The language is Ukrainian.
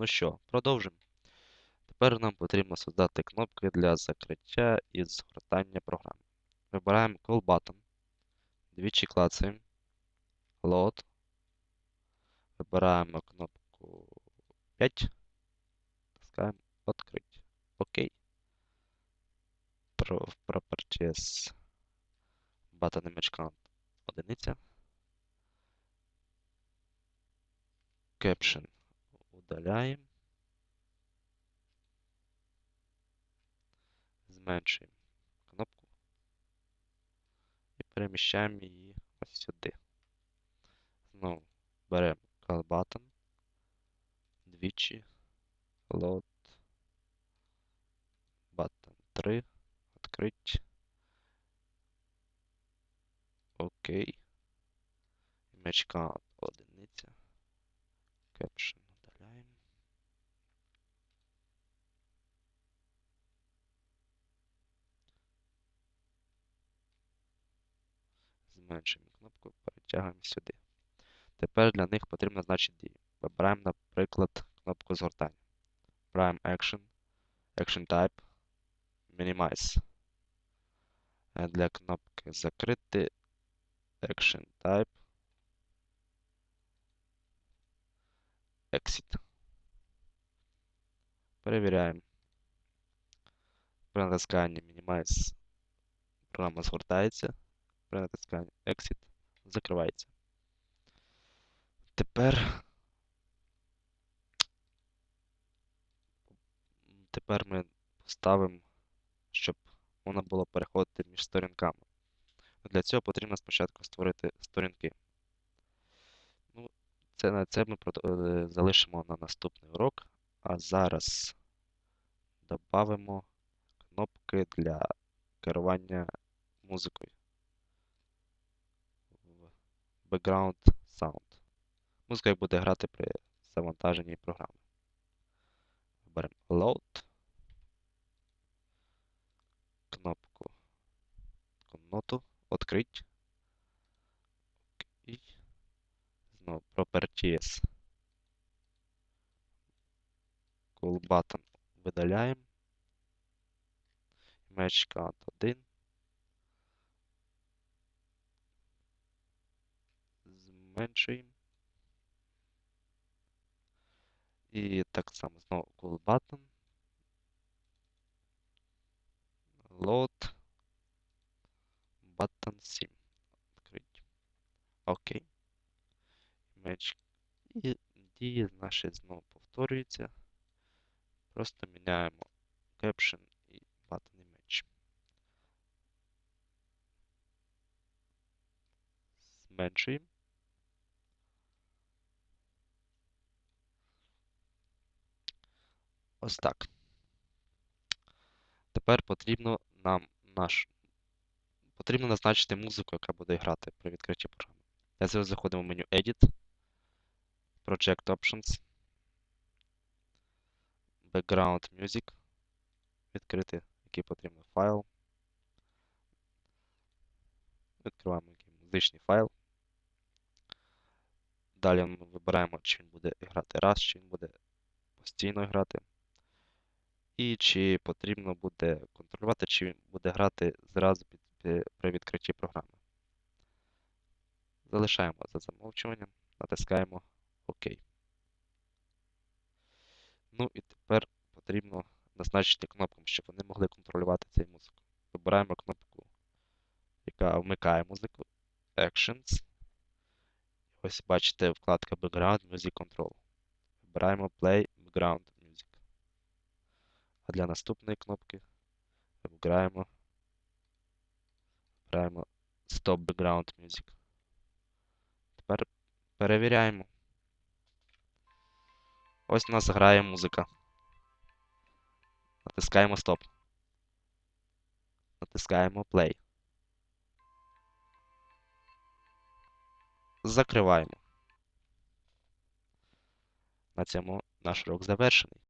Ну що, продовжимо. Тепер нам потрібно создати кнопки для закриття і згортання програми. Вибираємо Call Button. Двічі клацаємо. Load. Вибираємо кнопку 5. Тискаємо Открити. Окей. Про, Properties. Button Image Count. Одиниця. Caption удаляємо. Зменшуємо кнопку і переміщаємо її ось сюди. Знову беремо Call Button, двічі, Load, Button 3, відкрить. Окей. Count одиниця. Caption удаляємо. Зменшуємо кнопку, перетягуємо сюди. Тепер для них потрібно значити дії. Вибираємо, наприклад, кнопку згортання. Вибираємо Action, Action Type, Minimize. Е, Для кнопки закрити Action Type, Exit. Перевіряємо. При натисканні Minimize програма згортається. При натисканні Exit закривається. Тепер тепер ми поставимо, щоб можна було переходити між сторінками. Для цього потрібно спочатку створити сторінки. Ну, це це ми е, залишимо на наступний урок, а зараз додамо кнопки для керування музикою. Background Sound. Музика буде грати при завантаженні програми. Беремо Load. Кнопку ноту Открить. І знову Properties. Cool Button видаляємо. Image Count 1. Зменшуємо. І так само знову Cool Button. Load. Button 7. Відкрить. Окей. Image. І дії наші знову повторюються. Просто міняємо Caption і Button Image. Зменшуємо. Ось так. Тепер потрібно нам наш. Потрібно назначити музику, яка буде грати при відкритті програми. Для цього заходимо в меню Edit, Project Options, Background Music. Відкрити, який потрібен файл. Відкриваємо який музичний файл. Далі ми вибираємо, чи він буде грати раз, чи він буде постійно грати. І чи потрібно буде контролювати, чи він буде грати зразу під, пі- при відкритті програми. Залишаємо за замовчуванням, натискаємо ОК. Ну і тепер потрібно назначити кнопкам, щоб вони могли контролювати цю музику. Вибираємо кнопку, яка вмикає музику Actions. Ось бачите вкладка Background Music Control. Вибираємо Play Background. А для наступної кнопки вибираємо, вибираємо Stop Background Music. Тепер перевіряємо. Ось у нас грає музика. Натискаємо Stop. Натискаємо Play. Закриваємо. На цьому наш урок завершений.